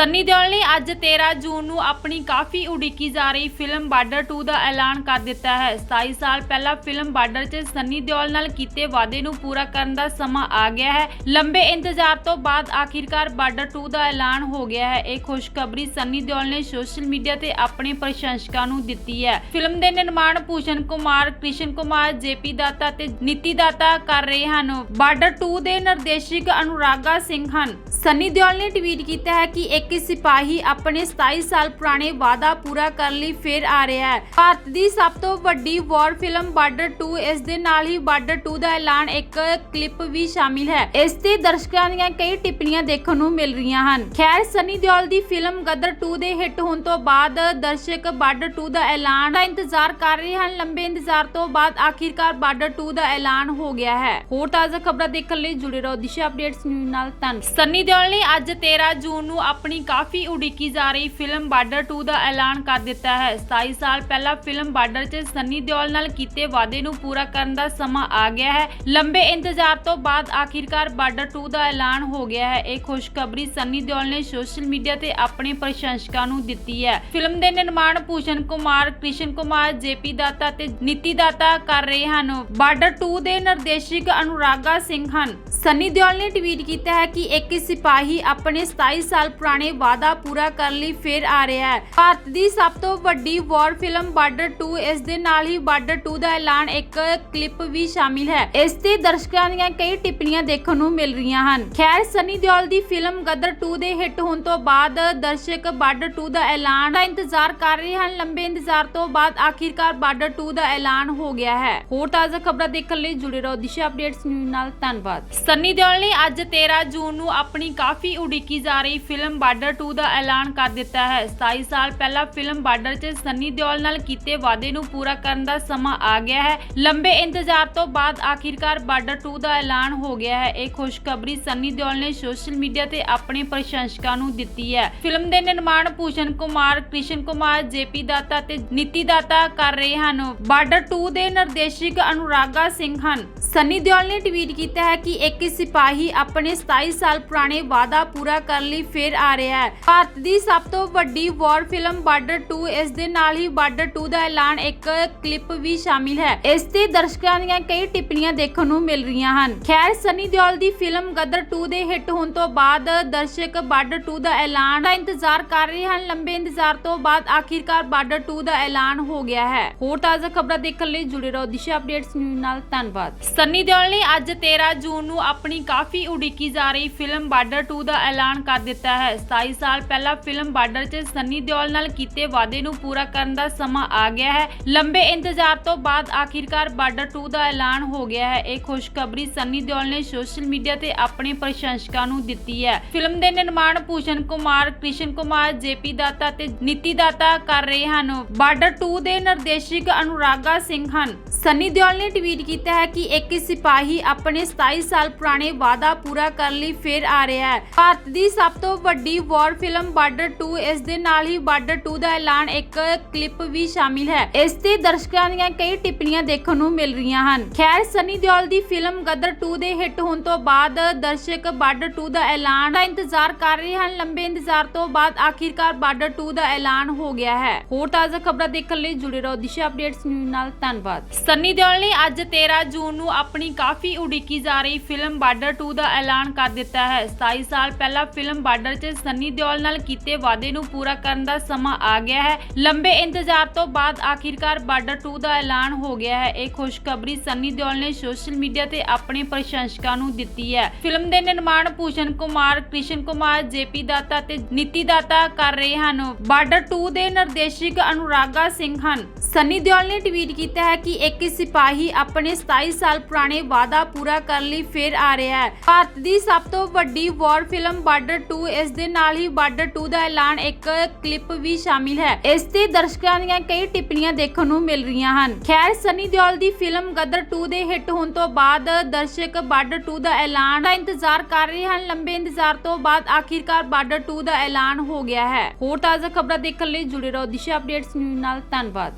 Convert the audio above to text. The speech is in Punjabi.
ਸੰਨੀ ਦਿਓਲ ਨੇ ਅੱਜ 13 ਜੂਨ ਨੂੰ ਆਪਣੀ ਕਾਫੀ ਉਡੀਕੀ ਜਾ ਰਹੀ ਫਿਲਮ ਬਾਰਡਰ 2 ਦਾ ਐਲਾਨ ਕਰ ਦਿੱਤਾ ਹੈ। 27 ਸਾਲ ਪਹਿਲਾਂ ਫਿਲਮ ਬਾਰਡਰ 'ਚ ਸੰਨੀ ਦਿਓਲ ਨਾਲ ਕੀਤੇ ਵਾਅਦੇ ਨੂੰ ਪੂਰਾ ਕਰਨ ਦਾ ਸਮਾਂ ਆ ਗਿਆ ਹੈ। ਲੰਬੇ ਇੰਤਜ਼ਾਰ ਤੋਂ ਬਾਅਦ ਆਖਿਰਕਾਰ ਬਾਰਡਰ 2 ਦਾ ਐਲਾਨ ਹੋ ਗਿਆ ਹੈ। ਇਹ ਖੁਸ਼ਖਬਰੀ ਸੰਨੀ ਦਿਓਲ ਨੇ ਸੋਸ਼ਲ ਮੀਡੀਆ ਤੇ ਆਪਣੇ ਪ੍ਰਸ਼ੰਸਕਾਂ ਨੂੰ ਦਿੱਤੀ ਹੈ। ਫਿਲਮ ਦੇ ਨਿਰਮਾਣ ਭੂਸ਼ਣ ਕੁਮਾਰ, ਕ੍ਰਿਸ਼ਨ ਕੁਮਾਰ ਜੇਪੀ ਦਾਤਾ ਤੇ ਨੀਤੀ ਦਾਤਾ ਕਰ ਰਹੇ ਹਨ। ਬਾਰਡਰ 2 ਦੇ ਨਿਰਦੇਸ਼ਕ ਅਨੁਰਾਗਾ ਸਿੰਘ ਹਨ। ਸੰਨੀ ਦਿਓਲ ਨੇ ਟਵੀਟ ਕੀਤਾ ਹੈ ਕਿ ਇੱਕ ਸਿਪਾਹੀ ਆਪਣੇ 27 ਸਾਲ ਪੁਰਾਣੇ ਵਾਅਦਾ ਪੂਰਾ ਕਰਨ ਲਈ ਫੇਰ ਆ ਰਿਹਾ ਹੈ। ਭਾਰਤ ਦੀ ਸਭ ਤੋਂ ਵੱਡੀ ਵਾਰ ਫਿਲਮ ਬਾਰਡਰ 2 ਇਸ ਦੇ ਨਾਲ ਹੀ ਬਾਰਡਰ 2 ਦਾ ਐਲਾਨ ਇੱਕ ਕਲਿੱਪ ਵੀ ਸ਼ਾਮਿਲ ਹੈ। ਇਸ ਤੇ ਦਰਸ਼ਕਾਂ ਦੀਆਂ ਕਈ ਟਿੱਪਣੀਆਂ ਦੇਖਣ ਨੂੰ ਮਿਲ ਰਹੀਆਂ ਹਨ। ਖੈਰ, ਸੰਨੀ ਦਿਓਲ ਦੀ ਫਿਲਮ ਗਦਰ 2 ਦੇ ਹਿੱਟ ਹੋਣ ਤੋਂ ਬਾਅਦ ਦਰਸ਼ਕ ਬਾਰਡਰ 2 ਦਾ ਐਲਾਨ ਦਾ ਇੰਤਜ਼ਾਰ ਕਰ ਰਹੇ ਹਨ। ਲੰਬੇ ਇੰਤਜ਼ਾਰ ਤੋਂ ਬਾਅਦ ਆਖਿਰਕਾਰ ਬਾਰਡਰ 2 ਦਾ ਐਲਾਨ ਹੋ ਗਿਆ ਹੈ। ਹੋਰ ਤਾਜ਼ਾ ਖਬਰਾਂ ਦੇਖਣ ਲਈ ਜੁੜੇ ਰਹੋ ਦਿਸ਼ਾ ਅਪਡੇਟਸ ਨਿਊਜ਼ ਨਾਲ ਧੰਨਵਾਦ। ਸਨੀ ਦਿਓਲ ਨੇ ਅੱਜ 13 ਜੂਨ ਨੂੰ ਆਪਣੀ ਕਾਫੀ ਉਡੀਕੀ ਜਾ ਰਹੀ ਫਿਲਮ ਬਾਰਡਰ 2 ਦਾ ਐਲਾਨ ਕਰ ਦਿੱਤਾ ਹੈ। 27 ਸਾਲ ਪਹਿਲਾਂ ਫਿਲਮ ਬਾਰਡਰ 'ਚ ਸੰਨੀ ਦਿਓਲ ਨਾਲ ਕੀਤੇ ਵਾਅਦੇ ਨੂੰ ਪੂਰਾ ਕਰਨ ਦਾ ਸਮਾਂ ਆ ਗਿਆ ਹੈ। ਲੰਬੇ ਇੰਤਜ਼ਾਰ ਤੋਂ ਬਾਅਦ ਆਖਿਰਕਾਰ ਬਾਰਡਰ 2 ਦਾ ਐਲਾਨ ਹੋ ਗਿਆ ਹੈ। ਇਹ ਖੁਸ਼ਖਬਰੀ ਸੰਨੀ ਦਿਓਲ ਨੇ ਸੋਸ਼ਲ ਮੀਡੀਆ ਤੇ ਆਪਣੇ ਪ੍ਰਸ਼ੰਸਕਾਂ ਨੂੰ ਦਿੱਤੀ ਹੈ। ਫਿਲਮ ਦੇ ਨਿਰਮਾਣ ਭੂਸ਼ਣ ਕੁਮਾਰ, ਕ੍ਰਿਸ਼ਨ ਕੁਮਾਰ, ਜੇਪੀ ਦਾਤਾ ਤੇ ਨੀਤੀ ਦਾਤਾ ਕਰ ਰਹੇ ਹਨ। ਬਾਰਡਰ 2 ਦੇ ਨਿਰਦੇਸ਼ਕ ਅਨੁਰਾਗਾ ਸਿੰਘ ਹਨ। ਸੰਨੀ ਦਿਓਲ ਨੇ ਟਵੀਟ ਕੀਤਾ ਹੈ ਕਿ ਇੱਕ ਸਿਪਾਹੀ ਆਪਣੇ 27 ਸਾਲ ਪੁਰਾਣੇ ਵਾਅਦਾ ਪੂਰਾ ਕਰਨ ਲਈ ਫੇਰ ਆ ਰਿਹਾ ਹੈ। ਭਾਰਤ ਦੀ ਸਭ ਤੋਂ ਵੱਡੀ ਵਾਰ ਫਿਲਮ ਬਾਰਡਰ 2 ਇਸ ਦੇ ਨਾਲ ਹੀ ਬਾਰਡਰ 2 ਦਾ ਐਲਾਨ ਇੱਕ ਕਲਿੱਪ ਵੀ ਸ਼ਾਮਿਲ ਹੈ। ਇਸ ਤੇ ਦਰਸ਼ਕਾਂ ਦੀਆਂ ਕਈ ਟਿੱਪਣੀਆਂ ਦੇਖਣ ਨੂੰ ਮਿਲ ਰਹੀਆਂ ਹਨ। ਖੈਰ, ਸੰਨੀ ਦਿਓਲ ਦੀ ਫਿਲਮ ਗਦਰ 2 ਦੇ ਹਿੱਟ ਹੋਣ ਤੋਂ ਬਾਅਦ ਦਰਸ਼ਕ ਬਾਰਡਰ 2 ਦਾ ਐਲਾਨ ਦਾ ਇੰਤਜ਼ਾਰ ਕਰ ਰਹੇ ਹਨ। ਲੰਬੇ ਇੰਤਜ਼ਾਰ ਤੋਂ ਬਾਅਦ ਆਖਿਰਕਾਰ ਬਾਰਡਰ 2 ਦਾ ਐਲਾਨ ਹੋ ਗਿਆ ਹੈ। ਹੋਰ ਤਾਜ਼ਾ ਖਬਰਾਂ ਦੇਖਣ ਲਈ ਜੁੜੇ ਰਹੋ ਦਿਸ਼ਾ ਅਪਡੇਟਸ ਨਿਊਜ਼ ਨਾਲ। ਧੰਨਵਾਦ। ਸੰਨੀ ਦਿਓਲ ਨੇ ਅੱਜ 13 ਜੂਨ ਨੂੰ ਆਪਣੀ ਕਾਫੀ ਉਡੀਕੀ ਜਾ ਰਹੀ ਫਿਲਮ ਬਾਰਡਰ 2 ਦਾ ਐਲਾਨ ਕਰ ਦਿੱਤਾ ਹੈ। 27 ਸਾਲ ਪਹਿਲਾਂ ਫਿਲਮ ਬਾਰਡਰ 'ਚ ਸੰਨੀ ਦਿਓਲ ਨਾਲ ਕੀਤੇ ਵਾਅਦੇ ਨੂੰ ਪੂਰਾ ਕਰਨ ਦਾ ਸਮਾਂ ਆ ਗਿਆ ਹੈ। ਲੰਬੇ ਇੰਤਜ਼ਾਰ ਤੋਂ ਬਾਅਦ ਆਖਿਰਕਾਰ ਬਾਰਡਰ 2 ਦਾ ਐਲਾਨ ਹੋ ਗਿਆ ਹੈ। ਇਹ ਖੁਸ਼ਖਬਰੀ ਸੰਨੀ ਦਿਓਲ ਨੇ ਸੋਸ਼ਲ ਮੀਡੀਆ ਤੇ ਆਪਣੇ ਪ੍ਰਸ਼ੰਸਕਾਂ ਨੂੰ ਦਿੱਤੀ ਹੈ। ਫਿਲਮ ਦੇ ਨਿਰਮਾਣ ਭੂਸ਼ਣ ਕੁਮਾਰ, ਕ੍ਰਿਸ਼ਨ ਕੁਮਾਰ, ਜੇਪੀ ਦਾਤਾ ਤੇ ਨੀਤੀ ਦਾਤਾ ਕਰ ਰਹੇ ਹਨ। ਬਾਰਡਰ 2 ਦੇ ਨਿਰਦੇਸ਼ਕ ਅਨੁਰਾਗਾ ਸਿੰਘ ਹਨ। ਸੰਨੀ ਦਿਓਲ ਨੇ ਟਵੀਟ ਕੀਤਾ ਹੈ ਕਿ ਇੱਕ ਸਿਪਾਹੀ ਆਪਣੇ 27 ਸਾਲ ਪੁਰਾਣੇ ਵਾਅਦਾ ਪੂਰਾ ਕਰਨ ਲਈ ਫੇਰ ਆ ਰਿਹਾ ਹੈ। ਭਾਰਤ ਦੀ ਸਭ ਤੋਂ ਵੱਡੀ ਵਾਰ ਫਿਲਮ ਬਾਰਡਰ 2 ਇਸ ਦੇ ਨਾਲ ਹੀ ਬਾਰਡਰ 2 ਦਾ ਐਲਾਨ ਇੱਕ ਕਲਿੱਪ ਵੀ ਸ਼ਾਮਿਲ ਹੈ। ਇਸ ਤੇ ਦਰਸ਼ਕਾਂ ਦੀਆਂ ਕਈ ਟਿੱਪਣੀਆਂ ਦੇਖਣ ਨੂੰ ਮਿਲ ਰਹੀਆਂ ਹਨ। ਖੈਰ ਸੰਨੀ ਦਿਓਲ ਦੀ ਫਿਲਮ ਗਦਰ 2 ਦੇ ਹਿੱਟ ਹੋਣ ਤੋਂ ਬਾਅਦ ਦਰਸ਼ਕ ਬਾਰਡਰ 2 ਦਾ ਐਲਾਨ ਦਾ ਇੰਤਜ਼ਾਰ ਕਰ ਰਹੇ ਹਨ। ਲੰਬੇ ਇੰਤਜ਼ਾਰ ਤੋਂ ਬਾਅਦ ਆਖਿਰਕਾਰ ਬਾਰਡਰ 2 ਦਾ ਐਲਾਨ ਹੋ ਗਿਆ ਹੈ। ਹੋਰ ਤਾਜ਼ਾ ਖਬਰਾਂ ਦੇਖਣ ਲਈ ਜੁੜੇ ਰਹੋ ਦਿਸ਼ਾ ਅਪਡੇਟਸ ਨਿਊਜ਼ ਨਾਲ। ਧੰਨਵਾਦ। ਸੰਨੀ ਦਿਓਲ ਨੇ ਅੱਜ 13 ਜੂਨ ਨੂੰ ਆਪਣੀ ਕਾਫੀ ਉਡੀਕੀ ਜਾ ਰਹੀ ਫਿਲਮ ਬਾਰਡਰ 2 ਦਾ ਐਲਾਨ ਕਰ ਦਿੱਤਾ ਹੈ। 27 ਸਾਲ ਪਹਿਲਾਂ ਫਿਲਮ ਬਾਰਡਰ 'ਚ ਸੰਨੀ ਦਿਓਲ ਨਾਲ ਕੀਤੇ ਵਾਅਦੇ ਨੂੰ ਪੂਰਾ ਕਰਨ ਦਾ ਸਮਾਂ ਆ ਗਿਆ ਹੈ। ਲੰਬੇ ਇੰਤਜ਼ਾਰ ਤੋਂ ਬਾਅਦ ਆਖਿਰਕਾਰ ਬਾਰਡਰ 2 ਦਾ ਐਲਾਨ ਹੋ ਗਿਆ ਹੈ। ਇਹ ਖੁਸ਼ਖਬਰੀ ਸੰਨੀ ਦਿਓਲ ਨੇ ਸੋਸ਼ਲ ਮੀਡੀਆ ਤੇ ਆਪਣੇ ਪ੍ਰਸ਼ੰਸਕਾਂ ਨੂੰ ਦਿੱਤੀ ਹੈ। ਫਿਲਮ ਦੇ ਨਿਰਮਾਣ ਭੂਸ਼ਣ ਕੁਮਾਰ, ਕ੍ਰਿਸ਼ਨ ਕੁਮਾਰ, ਜੇਪੀ ਦਾਤਾ ਤੇ ਨੀਤੀ ਦਾਤਾ ਕਰ ਰਹੇ ਹਨ। ਬਾਰਡਰ 2 ਦੇ ਨਿਰਦੇਸ਼ਕ ਅਨੁਰਾਗਾ ਸਿੰਘ ਹਨ। ਸੰਨੀ ਦਿਓਲ ਨੇ ਟਵੀਟ ਕੀਤਾ ਹੈ ਕਿ ਇੱਕ ਸਿਪਾਹੀ ਆਪਣੇ 27 ਸਾਲ ਪੁਰਾਣੇ ਵਾਅਦਾ ਪੂਰਾ ਕਰਨ ਲਈ ਫੇਰ ਆ ਰਿਹਾ ਹੈ। ਭਾਰਤ ਦੀ ਸਭ ਤੋਂ ਵੱਡੀ ਵਾਰ ਫਿਲਮ ਬਾਰਡਰ 2 ਇਸ ਦੇ ਨਾਲ ਹੀ ਬਾਰਡਰ 2 ਦਾ ਐਲਾਨ ਇੱਕ ਕਲਿੱਪ ਵੀ ਸ਼ਾਮਿਲ ਹੈ। ਇਸ ਤੇ ਦਰਸ਼ਕਾਂ ਦੀਆਂ ਕਈ ਟਿੱਪਣੀਆਂ ਦੇਖਣ ਨੂੰ ਮਿਲ ਰਹੀਆਂ ਹਨ। ਖੈਰ, ਸੰਨੀ ਦਿਓਲ ਦੀ ਫਿਲਮ ਗਦਰ 2 ਦੇ ਹਿੱਟ ਹੋਣ ਤੋਂ ਬਾਅਦ ਦਰਸ਼ਕ ਬਾਰਡਰ 2 ਦਾ ਐਲਾਨ ਦਾ ਇੰਤਜ਼ਾਰ ਕਰ ਰਹੇ ਹਨ। ਲੰਬੇ ਇੰਤਜ਼ਾਰ ਤੋਂ ਬਾਅਦ ਆਖਿਰਕਾਰ ਬਾਰਡਰ 2 ਦਾ ਐਲਾਨ ਹੋ ਗਿਆ ਹੈ। ਹੋਰ ਤਾਜ਼ਾ ਖਬਰਾਂ ਦੇਖਣ ਲਈ ਜੁੜੇ ਰਹੋ ਦਿਸ਼ਾ ਅਪਡੇਟਸ ਨਿਊਜ਼ ਨਾਲ। ਧੰਨਵਾਦ। ਸੰਨੀ ਦਿਓਲ ਨੇ ਅੱਜ 13 ਜੂਨ ਨੂੰ ਆਪਣੀ ਕਾਫੀ ਉਡੀਕੀ ਜਾ ਰਹੀ ਫਿਲਮ ਬਾਰਡਰ 2 ਦਾ ਐਲਾਨ ਕਰ ਦਿੱਤਾ ਹੈ। 27 ਸਾਲ ਪਹਿਲਾਂ ਫਿਲਮ ਬਾਰਡਰ 'ਚ ਸੰਨੀ ਦਿਓਲ ਨਾਲ ਕੀਤੇ ਵਾਅਦੇ ਨੂੰ ਪੂਰਾ ਕਰਨ ਦਾ ਸਮਾਂ ਆ ਗਿਆ ਹੈ। ਲੰਬੇ ਇੰਤਜ਼ਾਰ ਤੋਂ ਬਾਅਦ ਆਖਿਰਕਾਰ ਬਾਰਡਰ 2 ਦਾ ਐਲਾਨ ਹੋ ਗਿਆ ਹੈ। ਇਹ ਖੁਸ਼ਖਬਰੀ ਸੰਨੀ ਦਿਓਲ ਨੇ ਸੋਸ਼ਲ ਮੀਡੀਆ ਤੇ ਆਪਣੇ ਪ੍ਰਸ਼ੰਸਕਾਂ ਨੂੰ ਦਿੱਤੀ ਹੈ। ਫਿਲਮ ਦੇ ਨਿਰਮਾਣ ਭੂਸ਼ਣ ਕੁਮਾਰ, ਕ੍ਰਿਸ਼ਨ ਕੁਮਾਰ, ਜੇਪੀ ਦਾਤਾ ਤੇ ਨੀਤੀ ਦਾਤਾ ਕਰ ਰਹੇ ਹਨ। ਬਾਰਡਰ 2 ਦੇ ਨਿਰਦੇਸ਼ਕ ਅਨੁਰਾਗਾ ਸਿੰਘ ਹਨ। ਸੰਨੀ ਦਿਓਲ ਨੇ ਟਵੀਟ ਕੀਤਾ ਹੈ ਕਿ ਇੱਕ ਸਿਪਾਹੀ ਆਪਣੇ 27 ਸਾਲ ਪੁਰਾਣੇ ਵਾਅਦਾ ਪੂਰਾ ਕਰਨ ਲਈ ਫੇਰ ਆ ਰਿਹਾ ਹੈ। ਭਾਰਤ ਦੀ ਸਭ ਤੋਂ ਵੱਡੀ ਵਾਰ ਫਿਲਮ ਬਾਰਡਰ 2 ਇਸ ਦੇ ਨਾਲ ਹੀ ਬਾਰਡਰ 2 ਦਾ ਐਲਾਨ ਇੱਕ ਕਲਿੱਪ ਵੀ ਸ਼ਾਮਿਲ ਹੈ। ਇਸ ਤੇ ਦਰਸ਼ਕਾਂ ਦੀਆਂ ਕਈ ਟਿੱਪਣੀਆਂ ਦੇਖਣ ਨੂੰ ਮਿਲ ਰਹੀਆਂ ਹਨ। ਖੈਰ, ਸਨੀ ਦਿਓਲ ਦੀ ਫਿਲਮ ਗਦਰ 2 ਦੇ ਹਿੱਟ ਹੋਣ ਤੋਂ ਬਾਅਦ ਦਰਸ਼ਕ ਬਾਰਡਰ 2 ਦਾ ਐਲਾਨ ਦਾ ਇੰਤਜ਼ਾਰ ਕਰ ਰਹੇ ਹਨ। ਲੰਬੇ ਇੰਤਜ਼ਾਰ ਤੋਂ ਬਾਅਦ ਆਖਿਰਕਾਰ ਬਾਰਡਰ 2 ਦਾ ਐਲਾਨ ਹੋ ਗਿਆ ਹੈ। ਹੋਰ ਤਾਜ਼ਾ ਖਬਰਾਂ ਦੇਖਣ ਲਈ ਜੁੜੇ ਰਹੋ ਦਿਸ਼ਾ ਅਪਡੇਟਸ ਨਿਊਜ਼ ਨਾਲ। ਧੰਨਵਾਦ।